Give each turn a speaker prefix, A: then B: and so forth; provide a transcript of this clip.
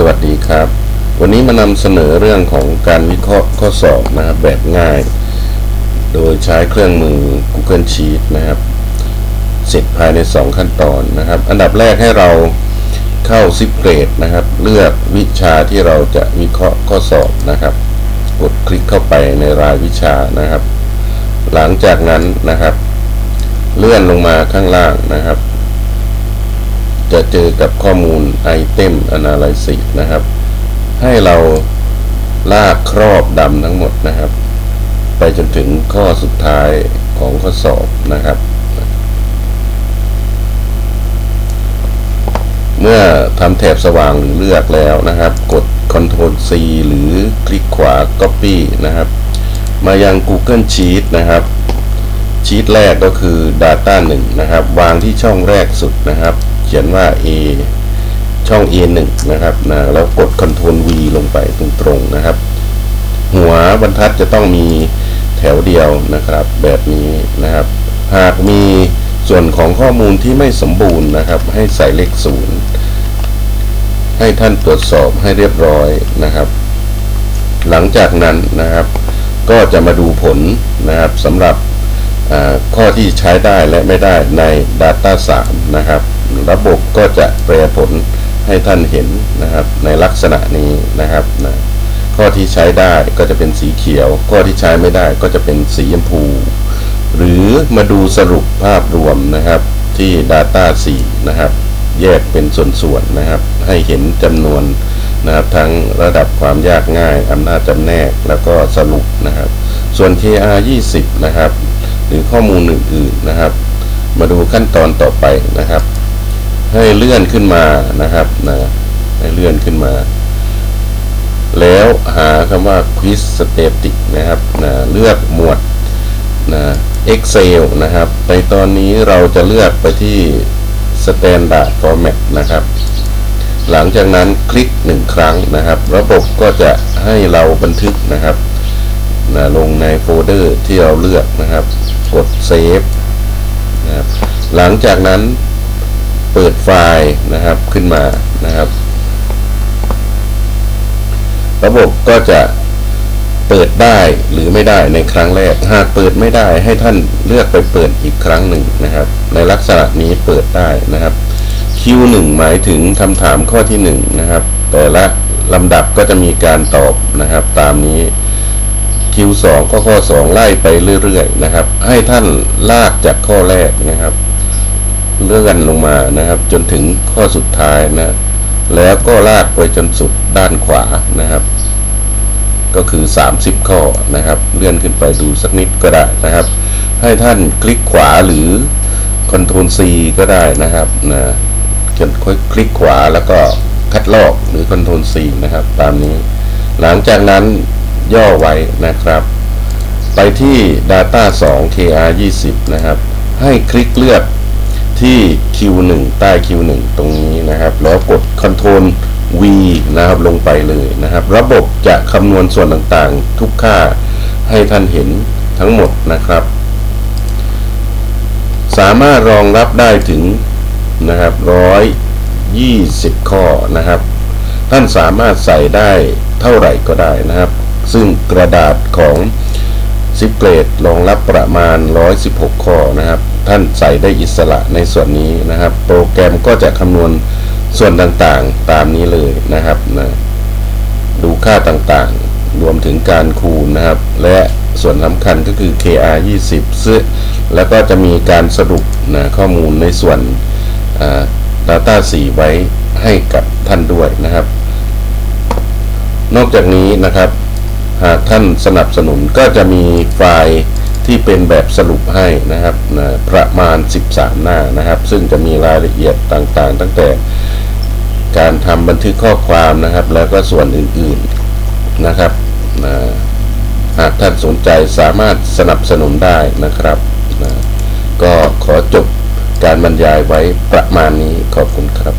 A: สวัสดีครับ วันนี้มานำเสนอเรื่องของการวิเคราะห์ข้อสอบนะครับแบบง่าย โดยใช้เครื่องมือ Google Sheet นะครับ เสร็จภายใน 2 ขั้นตอนนะครับ อันดับแรกให้เราเข้าซิปเกรดนะครับ เลือกวิชาที่เราจะวิเคราะห์ข้อสอบนะครับ กดคลิกเข้าไปในรายวิชานะครับ หลังจากนั้นนะครับ เลื่อนลงมาข้างล่างนะครับ จะเจอกับข้อมูล Item Analysis นะครับ ให้เราลากครอบดำทั้งหมดนะครับ ไปจนถึงข้อสุดท้ายของข้อสอบนะครับ เมื่อทำแถบสว่างหรือเลือกแล้วนะครับ กด Ctrl C หรือคลิกขวา Copy นะครับ มายัง Google Sheet นะครับชีตแรกก็คือ Data 1 นะครับ วางที่ช่องแรกสุดนะครับ เขียนว่า A ช่อง A1 นะครับนะแล้วกด Ctrl V ลงไปตรงๆนะครับ หัวบรรทัดจะต้องมีแถวเดียวนะครับ แบบนี้นะครับ หากมีส่วนของข้อมูลที่ไม่สมบูรณ์นะครับ ให้ใส่เลขศูนย์ให้ท่านตรวจสอบให้เรียบร้อยนะครับ หลังจากนั้นนะครับ ก็จะมาดูผลนะครับสำหรับข้อที่ใช้ได้และไม่ได้ใน Data 3 นะครับ ระบบก็จะแปลผลให้ท่านเห็นนะครับ ในลักษณะนี้นะครับนะข้อที่ใช้ได้ก็จะเป็นสีเขียว ข้อที่ใช้ไม่ได้ก็จะเป็นสีชมพู หรือมาดูสรุปภาพรวมนะครับที่ Data 4 นะครับ แยกเป็นส่วนๆนะครับ ให้เห็นจำนวนนะครับทั้งระดับความยากง่ายอำนาจจำแนกแล้วก็สรุปนะครับ ส่วน KR 20 นะครับ หรือข้อมูลอื่นๆนะครับ มาดูขั้นตอนต่อไปนะครับ ให้เลื่อนขึ้นมานะครับนะให้เลื่อนขึ้นมา แล้วหาคำว่า quiz static นะครับนะเลือกหมวดนะ Excel นะครับ ในตอนนี้เราจะเลือกไปที่ standard format นะครับ หลังจากนั้นคลิกหนึ่งครั้งนะครับ ระบบก็จะให้เราบันทึกนะครับนะลงในโฟลเดอร์ที่เราเลือกนะครับ กดเซฟนะครับหลังจากนั้น เปิดไฟล์นะครับขึ้นมานะครับ ระบบก็จะเปิดได้หรือไม่ได้ในครั้งแรก หากเปิดไม่ได้ให้ท่านเลือกไปเปิดอีกครั้งหนึ่งนะครับ ในลักษณะนี้เปิดได้นะครับ Q1 หมายถึงคำถามข้อที่1นะครับ แต่ละลำดับก็จะมีการตอบนะครับ ตามนี้ Q2 ก็ข้อ 2 ไล่ไปเรื่อยๆนะครับ ให้ท่านลากจากข้อแรกนะครับ เลื่อนลงมานะครับ จนถึงข้อสุดท้ายนะ แล้วก็ลากไปจนสุดด้านขวานะครับ ก็คือ 30 ข้อนะครับ เลื่อนขึ้นไปดูสักนิดก็ได้นะครับ ให้ท่านคลิกขวาหรือ Ctrl C ก็ได้นะครับนะจนค่อยคลิกขวาแล้วก็คัดลอกหรือ Ctrl C นะครับ ตามนี้ หลังจากนั้นย่อไว้นะครับ ไปที่ Data 2 KR 20นะครับ ให้คลิกเลือก ที่ Q1 ใต้ Q1 ตรงนี้นะครับ แล้วกด Ctrl V นะครับลงไปเลยนะครับ ระบบจะคำนวณส่วนต่างๆ ทุกค่าให้ท่านเห็นทั้งหมดนะครับ สามารถรองรับได้ถึงนะครับร้อยยี่สิบข้อนะครับ ท่านสามารถใส่ได้เท่าไหร่ก็ได้นะครับ ซึ่งกระดาษของซิปเกรดรองรับประมาณ 116 ข้อนะครับ ท่านใส่ได้อิสระในส่วนนี้นะครับ โปรแกรมก็จะคำนวณส่วนต่างๆตามนี้เลยนะครับนะดูค่าต่างๆ รวมถึงการคูณนะครับ และส่วนสำคัญก็คือ KR 20ซึ่งแล้วก็จะมีการสรุปนะข้อมูลในส่วน Data 4 ไว้ให้กับท่านด้วยนะครับ นอกจากนี้นะครับ หากท่านสนับสนุนก็จะมีไฟล์ ที่เป็นแบบสรุปให้นะครับนะประมาณ 13 หน้านะครับ ซึ่งจะมีรายละเอียดต่างๆ ตั้งแต่การทำบันทึกข้อความนะครับ แล้วก็ส่วนอื่นๆนะครับนะหากท่านสนใจสามารถสนับสนุนได้นะครับนะก็ขอจบการบรรยายไว้ประมาณนี้ขอบคุณครับ